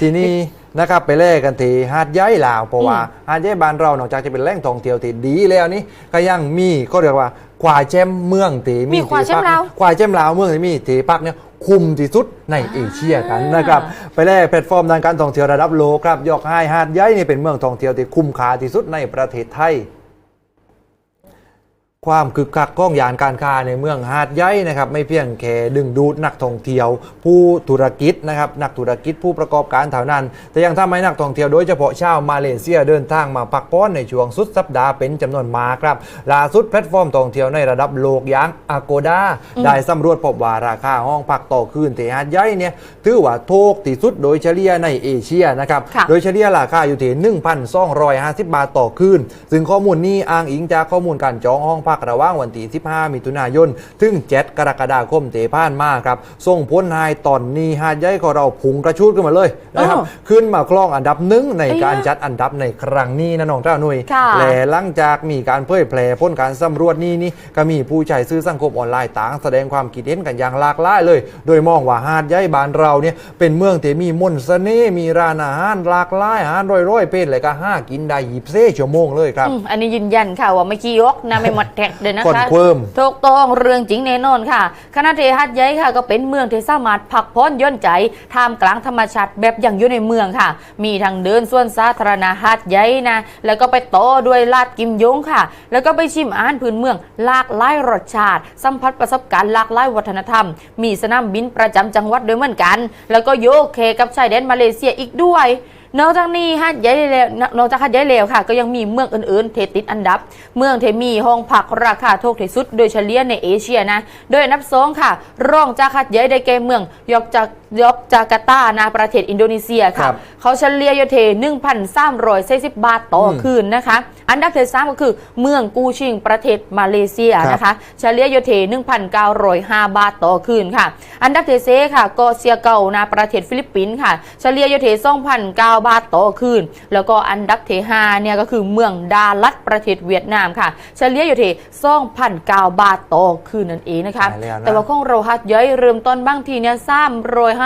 ทีนี้นะครับไปเล่กันที่หาดใหญ่ลาวเพราะว่าหาดใหญ่บ้านเรานอกจากจะเป็นแหล่งท่องเที่ยวที่ดีแล้วนี่ก็ยังมีก็เรียกว่าควายแจมเมืองตีมีควายแจ้มลาวควายแจมลาวเมืองที่มีตีปักเนี่ยคุมที่สุดในเอเชียกันนะครับไปเล่แพลตฟอร์มทางการท่องเที่ยวระดับโลกครับยกให้หาดใหญ่นี่เป็นเมืองท่องเที่ยวที่คุ้มค่าที่สุดในประเทศไทย ความคึกคักของยานการค้าในเมืองหาดใหญ่นะครับไม่เพียงแค่ดึงดูดนักท่องเที่ยว ผู้ธุรกิจนะครับนักธุรกิจผู้ประกอบการเท่านั้น แต่ยังทำให้นักท่องเที่ยวโดยเฉพาะชาวมาเลเซียเดินทางมาพักผ่อนในช่วงสุดสัปดาห์เป็นจำนวนมากครับล่าสุดแพลตฟอร์มท่องเที่ยวในระดับโลกอย่าง Agoda ได้สำรวจพบว่าราคาห้องพักต่อคืนที่หาดใหญ่เนี่ยถือว่าถูกที่สุดโดยเฉลี่ยในเอเชียนะครับค่ะโดยเฉลี่ยราคาอยู่ที่1,250 บาทต่อคืน ซึ่งข้อมูลนี้อ้างอิงจากข้อมูลการจองห้องพักระหว่างวันที่15มิถุนายน ถึง 7 กรกฎาคมเตผ่านมาครับ ส่งผลให้ตอนนี้หาดใหญ่ของเราพุงกระชูดขึ้นมาเลยนะครับอ้อขึ้นมาครองอันดับหนึ่งในไอ้ยะการจัดอันดับในครั้งนี้นะน้องเจ้าหนุ่ยค่ะและหลังจากมีการเผยแพร่ผลการสำรวจนี้นี่ก็มีผู้ใช้สื่อสังคมออนไลน์ต่าง แสดงความคิดเห็นกันอย่างหลากหลายเลย โดยมองว่าหาดใหญ่บ้านเราเนี่ยเป็นเมืองที่มีมนต์เสน่ห์มีร้านอาหารหลากหลายอาหารร้อยๆเป็นเลยก็ห้ากินได้หยิบเซ่ชั่วโมงเลยครับอืมอันนี้ยืนยันค่ะว่าไม่ขี้ยกนะไม่หมดแท็กเลยนะคอนคะเฟิร์มถูกต้องเรื่องจริงแน่นอนค่ะ คณะเทฮัดใหญ่ค่ะ ก็เป็นเมืองที่สามารถพักผ่อนหย่อนใจท่ามกลางธรรมชาติแบบอย่างอยู่ในเมืองค่ะ มีทางเดินส่วนสาธารณะฮัดใหญ่นะ แล้วก็ไปโตอด้วยลาดกิมยงค่ะ แล้วก็ไปชิมอาหารพื้นเมืองหลากหลายรสชาติ สัมผัสประสบการณ์หลากหลายวัฒนธรรม มีสนามบินประจำจังหวัดด้วยเหมือนกัน แล้วก็โยกเคกับชายแดนมาเลเซียอีกด้วย นอกจากนี้ฮัดใหญ่เลวนอกจากฮัดใหญ่เลวค่ะ ก็ยังมีเมืองอื่นๆเทติดอันดับ เมืองเทมีห้องพักราคาถูกที่สุด โดยเฉลี่ยในเอเชียนะ โดยอันดับสองค่ะ รองจากฮัดใหญ่ได้แก่เมืองยอกจากยอกจาการ์ตานะประเทศอินโดนีเซียครัค่ะบเขาเฉลี่ยอยู่ที่1,340บาทต่ออมคืนนะคะ อันดับที่สามก็คือ เมืองกูชิงประเทศมาเลเซียครับนะคะเฉลี่ยอยู่ที่1,905บาทต่อคืนค่ะ อันดับที่สี่ค่ะก็เซียเกานะประเทศฟิลิปปินส์ค่ะเฉลี่ยอยู่ที่2,009บาทต่อคืน แล้วก็อันดับที่ห้าเนี่ยก็คือเมืองดาลัดประเทศเวียดนามค่ะ เฉลี่ยอยู่ที่2,009บาทต่อคืนนั่นเองนะคะใช่แล้วนะแต่ว่าของเราฮัดย้อยเริ่มต้นบางทีเนี่ย300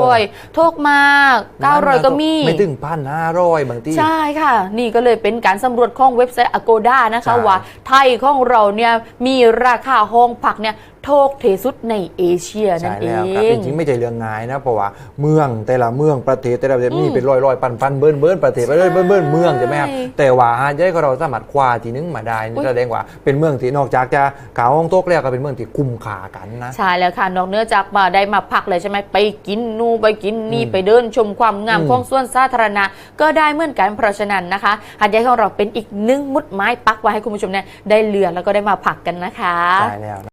500ทุกมาก900ก็มีไม่ถึงพันห้าร้อยบางทีใช่ค่ะ นี่ก็เลยเป็นการสำรวจของเว็บไซต์ Agoda นะคะใช่ว่าไทยของเราเนี่ยมีราคาห้องพักเนี่ยถูกที่สุดในเอเชียนั่ใช่นเอแล้วครับงจริงๆไม่ใช่เรื่องง่ายนะเพราะว่าเมืองแต่ละเมืองประเทศแต่ละประเทศอืมมีเป็นร้อยร้อยพันพันเบิ้ลเบิ้ลประเทศไปเบิ้ลเบิ้ลเบิ้ลเมืองใช่ไหมครับใช่แต่ว่าหาดใหญ่ของเราสามารถคว้าทีนึงมาได้นี่อุ๊ยแสดงว่าเป็นเมืองที่นอกจากจะกาวห้องโต๊ะแล้วก็เป็นเมืองที่คุ้มค่ากันนะใช่แล้วค่ะนอกเหนื้อจากมาได้มาพักเลยใช่ไหมไปกินนู่นไปกินนี่อืมไปเดินชมความงามอืมของส่วนสาธารณะ ก็ได้เหมือนกันเพราะฉะนั้นนะคะหาดใหญ่ของเราเป็นอีกหนึ่งมุดไม้ปักไว้ให้คุณผู้ชมเนี่ยได้เลือกแล้วก็ได้มาพักกันนะคะใช่แล้ว